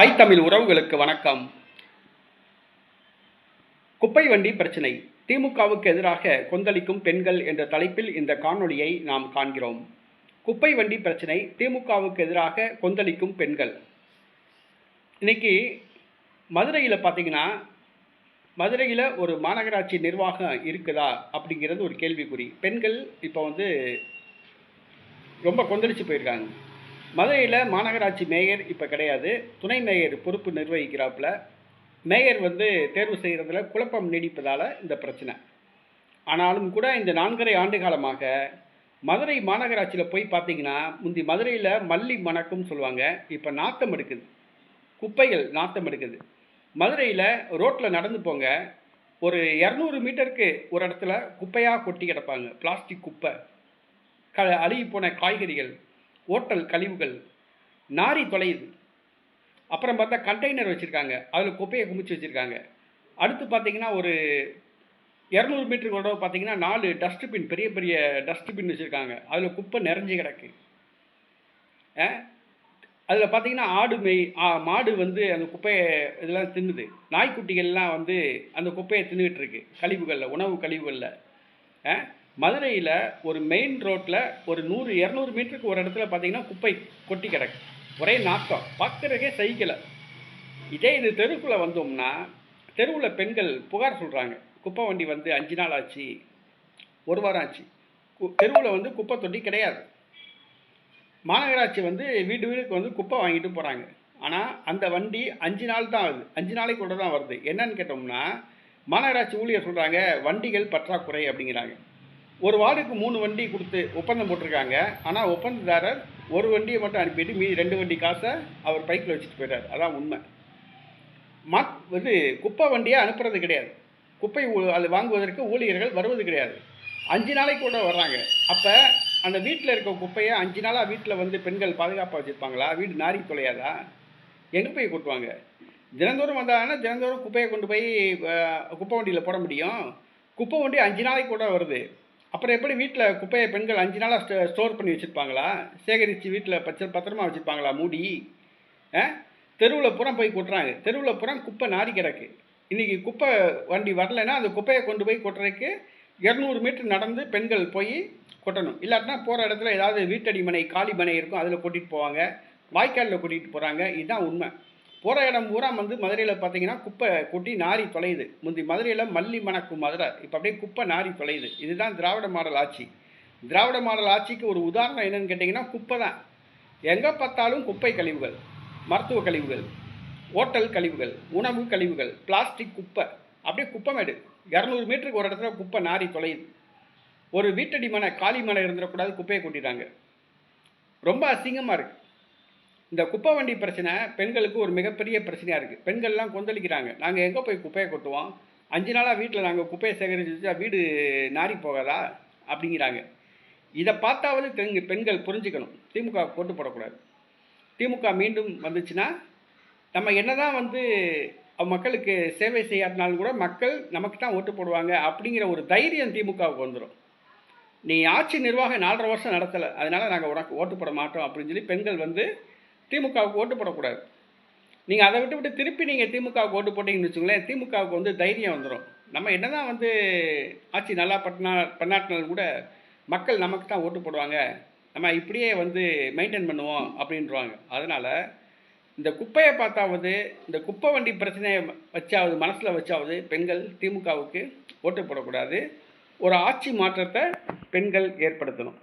Hi Tamil உறவுகளுக்கு வணக்கம். குப்பை வண்டி பிரச்சனை. திமுகவுக்கு எதிராக கொந்தளிக்கும் பெண்கள் என்ற தலைப்பில் இந்த காணொளியை நாம் காண்கிறோம். குப்பை வண்டி பிரச்சனை. திமுகவுக்கு எதிராக கொந்தளிக்கும் பெண்கள். இன்னைக்கு மதுரையில் பார்த்தீங்கன்னா மதுரையில் ஒரு மாநகராட்சி நிர்வாகம் இருக்குதா அப்படிங்கிறது ஒரு கேள்விக்குறி. பெண்கள் இப்போ வந்து ரொம்ப கொந்தளிச்சு போயிருக்காங்க. மதுரையில் மாநகராட்சி மேயர் இப்போ கிடையாது. துணை மேயர் பொறுப்பு நிர்வகிக்கிறாப்புல. மேயர் வந்து தேர்வு செய்கிறதுல குழப்பம் நீடிப்பதால் இந்த பிரச்சனை. ஆனாலும் கூட இந்த நான்கரை ஆண்டு காலமாக மதுரை மாநகராட்சியில் போய் பார்த்தீங்கன்னா முந்தி மதுரையில் மல்லி மணக்கும்னு சொல்லுவாங்க இப்போ நாத்தம் எடுக்குது. குப்பைகள் நாத்தம் எடுக்குது. மதுரையில் ரோட்டில் நடந்து போங்க ஒரு இரநூறு மீட்டருக்கு ஒரு இடத்துல குப்பையாக கொட்டி கிடப்பாங்க பிளாஸ்டிக் குப்பை. க அழுகி போன காய்கறிகள். ஓட்டல் கழிவுகள் நாரி தொலையுது. அப்புறம் பார்த்தா கண்டெய்னர் வச்சுருக்காங்க. அதில் குப்பையை குமிச்சு வச்சுருக்காங்க. அடுத்து பார்த்தீங்கன்னா ஒரு இரநூறு மீட்டருக்கு ஒரு தடவை பார்த்தீங்கன்னா நாலு டஸ்ட்பின் பெரிய பெரிய டஸ்ட்பின் வச்சுருக்காங்க. அதில் குப்பை நிறைஞ்சு கிடக்கு. அதில் பார்த்தீங்கன்னா ஆடு மெய் மாடு வந்து அந்த குப்பையை இதெல்லாம் தின்னுது. நாய்க்குட்டிகள்லாம் வந்து அந்த குப்பையை தின்னுக்கிட்டு இருக்கு கழிவுகளில் உணவு கழிவுகளில். மதுரையில் ஒரு மெயின் ரோட்டில் ஒரு நூறு இரநூறு மீட்டருக்கு ஒரு இடத்துல பார்த்தீங்கன்னா குப்பை கொட்டி கிடக்கு. ஒரே நாக்கம். பார்க்குறதுக்கே சகிக்கலை. இதே இது தெருக்குள்ளே வந்தோம்னா தெருவில் பெண்கள் புகார் சொல்கிறாங்க குப்பை வண்டி வந்து அஞ்சு நாள் ஆச்சு. ஒரு வாரம் ஆச்சு. தெருவில் வந்து குப்பை தொட்டி கிடையாது. மாநகராட்சி வந்து வீடு வீடுக்கு வந்து குப்பை வாங்கிட்டு போகிறாங்க ஆனால் அந்த வண்டி அஞ்சு நாள் தான் ஆகுது. அஞ்சு நாளைக்கு கூட தான் வருது. என்னன்னு கேட்டோம்னா மாநகராட்சி ஊழியர் சொல்கிறாங்க வண்டிகள் பற்றாக்குறை அப்படிங்கிறாங்க. ஒரு வார்டுக்கு மூணு வண்டி கொடுத்து ஒப்பந்தம் போட்டிருக்காங்க. ஆனால் ஒப்பந்ததாரர் ஒரு வண்டியை மட்டும் அனுப்பிட்டு மீதி ரெண்டு வண்டி காசை அவர் பைக்கில் வச்சுட்டு போயிட்டார். அதான் உண்மை. மத் இது குப்பை வண்டியை அனுப்புறது கிடையாது. குப்பை அது வாங்குவதற்கு ஊழியர்கள் வருவது கிடையாது. அஞ்சு நாளைக்கு கூட வர்றாங்க. அப்போ அந்த வீட்டில் இருக்க குப்பையை அஞ்சு நாளாக வீட்டில் வந்து பெண்கள் பாதுகாப்பாக வச்சுருப்பாங்களா? வீடு நாரி தொலையாதா? எங்கே போய் கொட்டுவாங்க? தினந்தோறும் வந்தாங்கன்னா தினந்தோறும் குப்பையை கொண்டு போய் குப்பை வண்டியில் போட முடியும். குப்பை வண்டி அஞ்சு நாளைக்கு கூட வருது. அப்புறம் எப்படி வீட்டில் குப்பையை பெண்கள் அஞ்சு நாளாக ஸ்டோ ஸ்டோர் பண்ணி வச்சுருப்பாங்களா? சேகரித்து வீட்டில் பச்சை பத்திரமா வச்சுருப்பாங்களா? மூடி. தெருவில் புறம் போய் கொட்டுறாங்க. தெருவில் புறம் குப்பை நாரி கிடக்கு. இன்றைக்கி குப்பை வண்டி வரலைன்னா அந்த குப்பையை கொண்டு போய் கொட்டுறதுக்கு இரநூறு மீட்டர் நடந்து பெண்கள் போய் கொட்டணும். இல்லாட்டினா போகிற இடத்துல ஏதாவது வீட்டடி மனை காலி மனை இருக்கும் அதில் கொட்டிகிட்டு போவாங்க. வாய்க்காலில் கூட்டிகிட்டு போகிறாங்க இதுதான் உண்மை. போகிற இடம் பூரா வந்து மதுரையில் பார்த்தீங்கன்னா குப்பை கொட்டி நாரி தொலையுது. முந்தி மதுரையில் மல்லி மணக்கும் மதுரை இப்போ அப்படியே குப்பை நாரி தொலையுது. இதுதான் திராவிட மாடல் ஆட்சி. திராவிட மாடல் ஆட்சிக்கு ஒரு உதாரணம் என்னன்னு கேட்டிங்கன்னா குப்பை தான். எங்கே பார்த்தாலும் குப்பை கழிவுகள் மருத்துவ கழிவுகள் ஓட்டல் கழிவுகள் உணவு கழிவுகள் பிளாஸ்டிக் குப்பை. அப்படியே குப்பை மேடு. இரநூறு மீட்டருக்கு ஒரு இடத்துல குப்பை நாரி தொலையுது. ஒரு வீட்டடி மனை காளி மனை இருந்துடக்கூடாது குப்பையை கொட்டிடுறாங்க ரொம்ப அசிங்கமாக இருக்குது இந்த குப்பை வண்டி பிரச்சனை பெண்களுக்கு ஒரு மிகப்பெரிய பிரச்சனையாக இருக்குது பெண்கள்லாம் கொந்தளிக்கிறாங்க. நாங்கள் எங்கே போய் குப்பையை கொட்டுவோம்? அஞ்சு நாளாக வீட்டில் நாங்கள் குப்பையை சேகரித்து வச்சா வீடு நாரி போகாதா? அப்படிங்கிறாங்க. இதை பார்த்தாவது பெண் பெண்கள் புரிஞ்சுக்கணும். திமுக போட்டு போடக்கூடாது. திமுக மீண்டும் வந்துச்சுன்னா நம்ம என்ன தான் வந்து மக்களுக்கு சேவை செய்யாட்டினாலும் கூட மக்கள் நமக்கு தான் ஓட்டு போடுவாங்க அப்படிங்கிற ஒரு தைரியம் திமுகவுக்கு வந்துடும் நீ ஆட்சி நிர்வாகம் நாலரை வருஷம் நடத்தலை. அதனால் நாங்கள் உனக்கு ஓட்டு போட மாட்டோம் அப்படின்னு சொல்லி பெண்கள் வந்து திமுகவுக்கு ஓட்டு போடக்கூடாது. நீங்கள் அதை விட்டு விட்டு திருப்பி நீங்கள் திமுகவுக்கு ஓட்டு போட்டிங்கன்னு வச்சுங்களேன் திமுகவுக்கு வந்து தைரியம் வந்துடும் நம்ம என்ன தான் வந்து ஆட்சி நல்லா பட்டினா பண்ணாட்டினாலும் கூட மக்கள் நமக்கு தான் ஓட்டு போடுவாங்க. நம்ம இப்படியே வந்து மெயின்டைன் பண்ணுவோம் அப்படின்றவாங்க அதனால் இந்த குப்பையை பார்த்தாவது இந்த குப்பை வண்டி பிரச்சனையை வச்சாவது மனசில் வச்சாவது பெண்கள் திமுகவுக்கு ஓட்டு போடக்கூடாது. ஒரு ஆட்சி மாற்றத்தை பெண்கள் ஏற்படுத்தணும்.